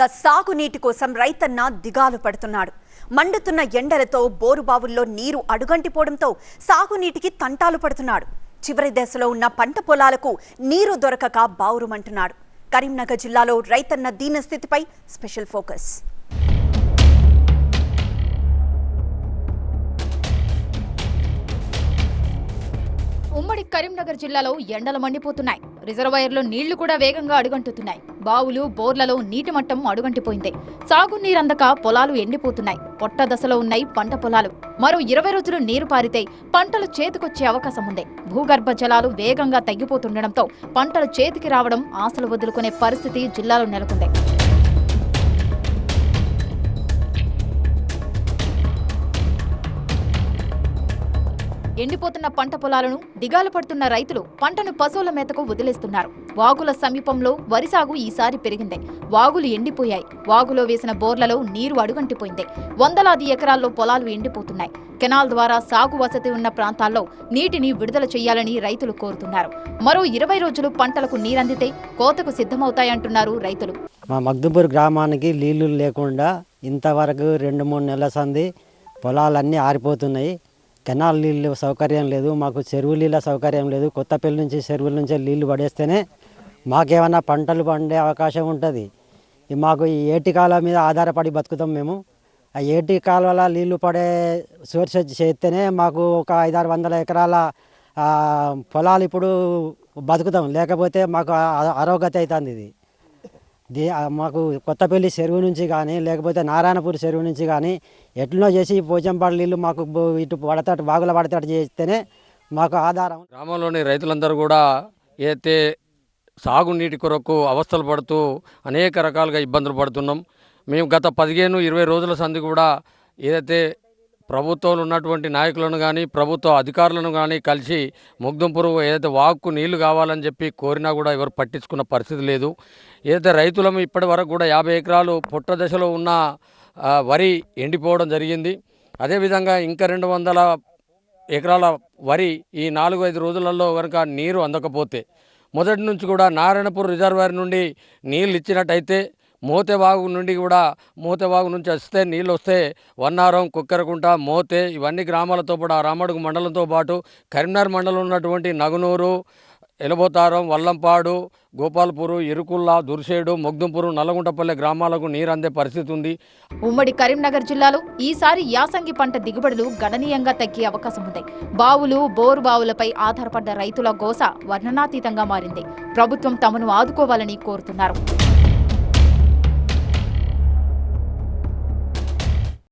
ఇక సాగునీటి కోసం రైతన్న దిగాలు పడుతున్నాడు. మండుతున్న ఎండలతో బోరుబావుల్లో నీరు అడుగంటిపోవడంతో సాగునీటికి తంటాలు పడుతున్నాడు. చివరి దశలో ఉన్న పంట పొలాలకు నీరు దొరకక బావురుమంటున్నాడు. కరీంనగర్ జిల్లాలో రైతన్న దీనస్థితిపై స్పెషల్ ఫోకస్. ఉమ్మడి కరీంనగర్ జిల్లాలో ఎండలు మండిపోతున్నాయి. రిజర్వాయర్లో నీళ్ళు కూడా వేగంగా అడుగంటుతున్నాయి. బావులు బోర్లలో నీటి మట్టం అడుగంటిపోయింది. సాగునీరందక పొలాలు ఎండిపోతున్నాయి. పొట్ట దశలో ఉన్నాయి పంట పొలాలు. మరో ఇరవై రోజులు నీరు పారితే పంటలు చేతికొచ్చే అవకాశం ఉంది. భూగర్భ జలాలు వేగంగా తగ్గిపోతుండటంతో పంటలు చేతికి రావడం ఆశలు వదులుకునే పరిస్థితి జిల్లాలో నెలకొంది. ఎండిపోతున్న పంట పొలాలను దిగాలు పడుతున్న రైతులు పంటను పశువుల మేతకు వదిలేస్తున్నారు. వాగుల సమీపంలో వరి సాగు ఈసారి పెరిగింది. వాగులు ఎండిపోయాయి. వాగులో వేసిన బోర్లలో నీరు అడుగంటిపోయింది. వందలాది ఎకరాల్లో పొలాలు ఎండిపోతున్నాయి. కెనాల్ ద్వారా సాగు వసతి ఉన్న ప్రాంతాల్లో నీటిని విడుదల చేయాలని రైతులు కోరుతున్నారు. మరో ఇరవై రోజులు పంటలకు నీరందితే కోతకు సిద్ధమవుతాయంటున్నారు రైతులు. మా మగ్దుపూర్ గ్రామానికి నీళ్ళు లేకుండా ఇంతవరకు రెండు మూడు నెలల సంది పొలాలన్నీ ఆరిపోతున్నాయి. కెనాల్ నీళ్ళు సౌకర్యం లేదు మాకు చెరువు నీళ్ళ సౌకర్యం లేదు. కొత్తపల్లి నుంచి చెరువుల నుంచి నీళ్ళు పడేస్తేనే మాకేమన్నా పంటలు పండే అవకాశం ఉంటుంది. మాకు ఈ ఏటి కాలువ మీద ఆధారపడి బతుకుతాం మేము. ఆ ఏటి కాలువల నీళ్ళు పడే సోర్స్ చేస్తేనే మాకు ఒక ఐదారు వందల ఎకరాల పొలాలు ఇప్పుడు బతుకుతాం. లేకపోతే మాకు ఆ- అరోగతి అవుతుంది ఇది. దీ మాకు కొత్తపల్లి చెరువు నుంచి కానీ లేకపోతే నారాయణపూర్ చెరువు నుంచి కానీ ఎట్లనో చేసి పోచంపాడు నీళ్ళు మాకు ఇటు పడతాటు బాగుల పడతాటు చేస్తేనే మాకు ఆధారం. గ్రామంలోని రైతులందరూ కూడా ఏదైతే సాగునీటి కొరకు అవస్థలు పడుతూ అనేక రకాలుగా ఇబ్బందులు పడుతున్నాం. మేము గత పదిహేను ఇరవై రోజుల సంది కూడా ఏదైతే ప్రభుత్వంలో ఉన్నటువంటి నాయకులను కానీ ప్రభుత్వ అధికారులను కానీ కలిసి ముగ్ధంపురు ఏదైతే వాక్కు నీళ్ళు కావాలని చెప్పి కోరినా కూడా ఎవరు పట్టించుకున్న పరిస్థితి లేదు. ఏదైతే రైతులం ఇప్పటి వరకు కూడా యాభై ఎకరాలు పుట్ట దశలో ఉన్న వరి ఎండిపోవడం జరిగింది. అదేవిధంగా ఇంకా రెండు వందల ఎకరాల వరి ఈ నాలుగు ఐదు రోజులలో కనుక నీరు అందకపోతే మొదటి నుంచి కూడా నారాయణపూర్ రిజర్వాయర్ నుండి నీళ్ళు ఇచ్చినట్టయితే మోతెవాగు నుండి కూడా మోతెవాగు నుంచి వస్తే నీళ్ళు వస్తే వన్నారం కుక్కరకుంట మోతే ఇవన్నీ గ్రామాలతో పాటు ఆ రామడుగు మండలంతో పాటు కరీంనగర్ మండలం ఉన్నటువంటి నగునూరు ఎలబోతారం వల్లంపాడు గోపాల్పూరు ఇరుకుల్లా దుర్సేడు మొగ్దుంపూరు నల్లగుంటపల్లె గ్రామాలకు నీరు అందే పరిస్థితి ఉంది. ఉమ్మడి కరీంనగర్ జిల్లాలో ఈసారి యాసంగి పంట దిగుబడులు గణనీయంగా తగ్గే అవకాశం ఉంది. బావులు బోరు బావులపై ఆధారపడ్డ రైతుల గోస వర్ణనాతీతంగా మారింది. ప్రభుత్వం తమను ఆదుకోవాలని కోరుతున్నారు.